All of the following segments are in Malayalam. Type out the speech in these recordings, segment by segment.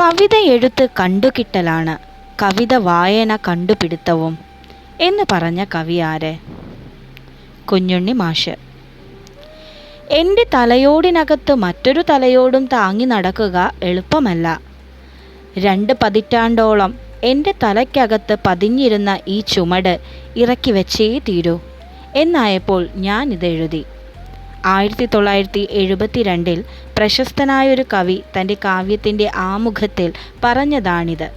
കവിത എഴുത്ത് കണ്ടുകിട്ടലാണ്. കവിത വായന കണ്ടുപിടുത്തവും എന്ന് പറഞ്ഞ കവി ആര് കുഞ്ഞുണ്ണി മാഷ്. എന്റെ തലയോടിനകത്ത് മറ്റൊരു തലയോടും താങ്ങി നടക്കുക എളുപ്പമല്ല. രണ്ട് പതിറ്റാണ്ടോളം എന്റെ തലയ്ക്കകത്ത് പതിഞ്ഞിരുന്ന ഈ ചുമട് ഇറക്കി വെച്ചേ തീരൂ എന്നായപ്പോൾ ഞാനിത് എഴുതി ആയിരത്തി തൊള്ളായിരത്തി എഴുപത്തി രണ്ടിൽ പ്രശസ്തനായൊരു കവി തന്റെ കാവ്യത്തിന്റെ ആമുഖത്തിൽ പറഞ്ഞതാണിത്.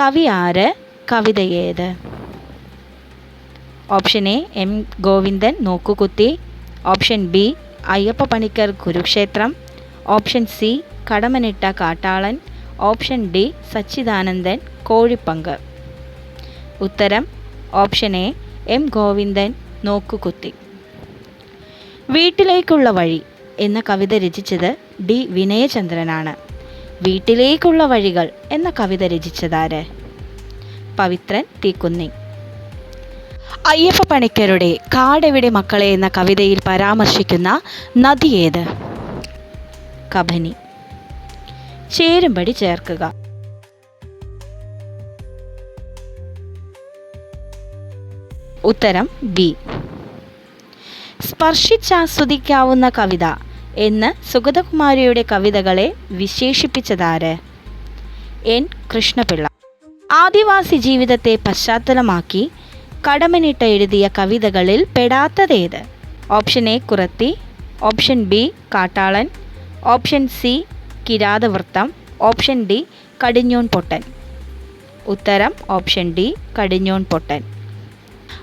കവി ആര്? കവിത ഏത് option A M Govindan Nokkukuthi. Option B Ayyappa Panicker Kurukshetram. Option C Kadammanitta Kattalan. Option D Sachidanandan Kozhippanku. ഉത്തരം option A M Govindan Nokkukuthi. വീട്ടിലേക്കുള്ള വഴി. എന്ന കവിത രചിച്ചത് ഡി വിനയചന്ദ്രനാണ്. വീട്ടിലേക്കുള്ള വഴികൾ എന്ന കവിത രചിച്ചതാര്? പവിത്രൻ തീക്കുന്നി അയ്യപ്പ പണിക്കരുടെ കാടെവിടെ മക്കളെ എന്ന കവിതയിൽ പരാമർശിക്കുന്ന നദി ഏത്? കബനി. ചേരുംപടി ചേർക്കുക. ഉത്തരം ബി സ്പർശിച്ചാസ്വദിക്കാവുന്ന കവിത എന്ന് സുഗതകുമാരിയുടെ കവിതകളെ വിശേഷിപ്പിച്ചതാര്? എൻ. കൃഷ്ണപിള്ള. ആദിവാസി ജീവിതത്തെ പശ്ചാത്തലമാക്കി കടമനിട്ട് എഴുതിയ കവിതകളിൽ പെടാത്തതേത്? Option A Kurathi. Option B Kattalan. Option C Kirathavritham. Option D Kadinjool Pottan. ഉത്തരം ഓപ്ഷൻ ഡി കടിഞ്ഞൂൺ പൊട്ടൻ.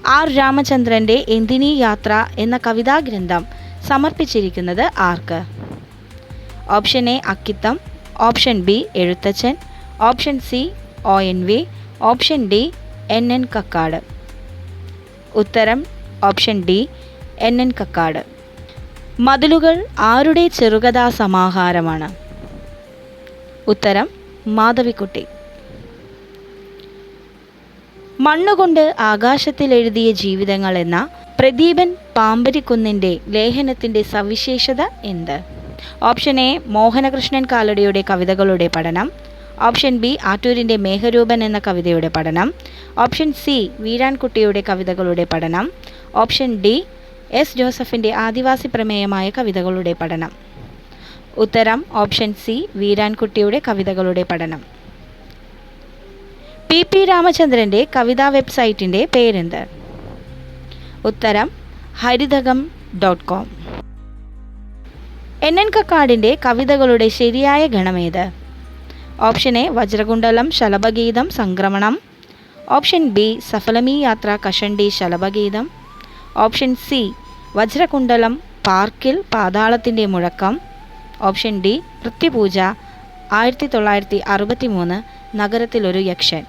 ആർ രാമചന്ദ്രന്റെ എന്തിനീ യാത്ര എന്ന കവിതാഗ്രന്ഥം സമർപ്പിച്ചിരിക്കുന്നത് ആർക്ക്? Option A Akkitham option B Ezhuthachan option C O N V option D N N Kakkad. ഉത്തരം option D N N Kakkad. Mathilukal ആരുടെ ചെറുകഥാ സമാഹാരമാണ് ഉത്തരം മാധവിക്കുട്ടി. മണ്ണുകൊണ്ട് ആകാശത്തിൽ എഴുതിയ ജീവിതങ്ങൾ എന്ന പ്രദീപൻ പാമ്പരിക്കുന്നിന്റെ ലേഖനത്തിന്റെ സവിശേഷത എന്ത്? ഓപ്ഷൻ എ മോഹനകൃഷ്ണൻ കാലടിയുടെ കവിതകളുടെ പഠനം. ഓപ്ഷൻ ബി ആറ്റൂരിന്റെ മേഘരൂപൻ എന്ന കവിതയുടെ പഠനം. ഓപ്ഷൻ സി വീരാൻകുട്ടിയുടെ കവിതകളുടെ പഠനം. ഓപ്ഷൻ ഡി എസ് ജോസഫിന്റെ ആദിവാസി പ്രമേയമായ കവിതകളുടെ പഠനം. ഉത്തരം ഓപ്ഷൻ സി വീരാൻകുട്ടിയുടെ കവിതകളുടെ പഠനം. പി പി രാമചന്ദ്രന്റെ കവിതാ വെബ്സൈറ്റിന്റെ പേരെന്ത്? ഉത്തരം Harithakam dot com. N N കക്കാടിന്റെ കവിതകളുടെ ശരിയായ ഗണമേത് option A Vajrakundalam Salabhageetham Sankramanam. Option B Safalamee Yathra Kashandi Salabhageetham. Option C വജ്രകുണ്ടലം പാർക്കിൽ പാതാളത്തിന്റെ മുഴക്കം. ഓപ്ഷൻ ഡി വൃത്തിപൂജ ആയിരത്തി തൊള്ളായിരത്തി അറുപത്തി മൂന്ന് നഗരത്തിലൊരു യക്ഷൻ.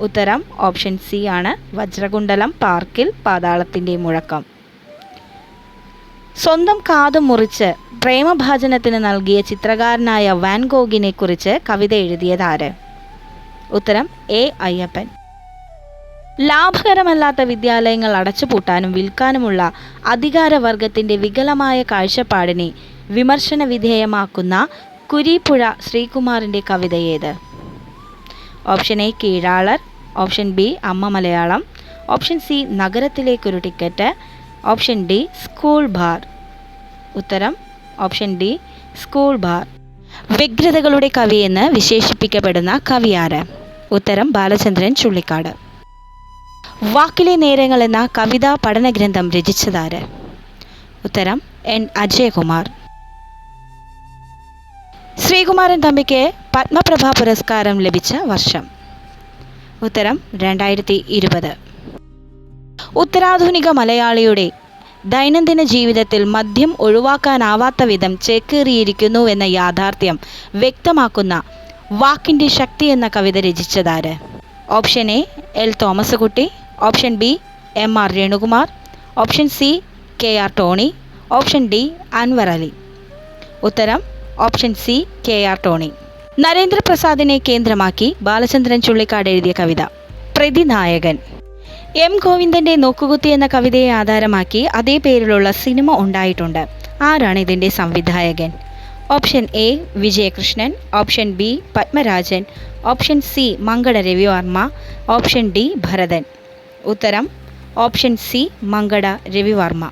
ഉത്തരം ഓപ്ഷൻ സി ആണ്. വജ്രകുണ്ടലം പാർക്കിൽ പാതാളത്തിന്റെ മുഴക്കം. സ്വന്തം കാത് മുറിച്ച് പ്രേമഭാജനത്തിന് നൽകിയ ചിത്രകാരനായ വാൻ ഗോഗിനെ കുറിച്ച് കവിത എഴുതിയതാര് ഉത്തരം എ അയ്യപ്പൻ. ലാഭകരമല്ലാത്ത വിദ്യാലയങ്ങൾ അടച്ചുപൂട്ടാനും വിൽക്കാനുമുള്ള അധികാരവർഗത്തിന്റെ വികലമായ കാഴ്ചപ്പാടിനെ വിമർശന വിധേയമാക്കുന്ന കുരീപ്പുഴ ശ്രീകുമാറിന്റെ കവിത ഏത്? Option A Keezhalar. Option B Amma Malayalam. Option C നഗരത്തിലേക്കൊരു ticket. Option D school bar. ഉത്തരം ഓപ്ഷൻ ഡി സ്കൂൾ ബാർ. വ്യഗ്രതകളുടെ കവി എന്ന് വിശേഷിപ്പിക്കപ്പെടുന്ന കവിയാര് ഉത്തരം ബാലചന്ദ്രൻ ചുള്ളിക്കാട്. വാക്കിലെ നേരങ്ങൾ എന്ന കവിതാ പഠനഗ്രന്ഥം രചിച്ചതാര് ഉത്തരം എൻ. അജയകുമാർ. ശ്രീകുമാരൻ തമ്പിക്ക് പത്മപ്രഭ പുരസ്കാരം ലഭിച്ച വർഷം. ഉത്തരം രണ്ടായിരത്തി ഇരുപത് ഉത്തരാധുനിക മലയാളിയുടെ ദൈനംദിന ജീവിതത്തിൽ മദ്യം ഒഴിവാക്കാനാവാത്ത വിധം ചേക്കേറിയിരിക്കുന്നു എന്ന യാഥാർത്ഥ്യം വ്യക്തമാക്കുന്ന വാക്കിന്റെ ശക്തി എന്ന കവിത രചിച്ചതാര്? Option A L Thomaskutty option B M R Renukumar option C K R Tony option D Anwar Ali. ഉത്തരം option C K R Tony. നരേന്ദ്രപ്രസാദിനെ കേന്ദ്രമാക്കി ബാലചന്ദ്രൻ ചുള്ളിക്കാട് എഴുതിയ കവിത പ്രതിനായകൻ. എം ഗോവിന്ദന്റെ നോക്കുകുത്തി എന്ന കവിതയെ ആധാരമാക്കി അതേ പേരിലുള്ള സിനിമ ഉണ്ടായിട്ടുണ്ട്. ആരാണ് ഇതിന്റെ സംവിധായകൻ? Option A Vijayakrishnan. Option B Padmarajan. Option C Mankada Ravivarma. Option D Bharathan. ഉത്തരം ഓപ്ഷൻ സി മങ്കട രവിവർമ്മ.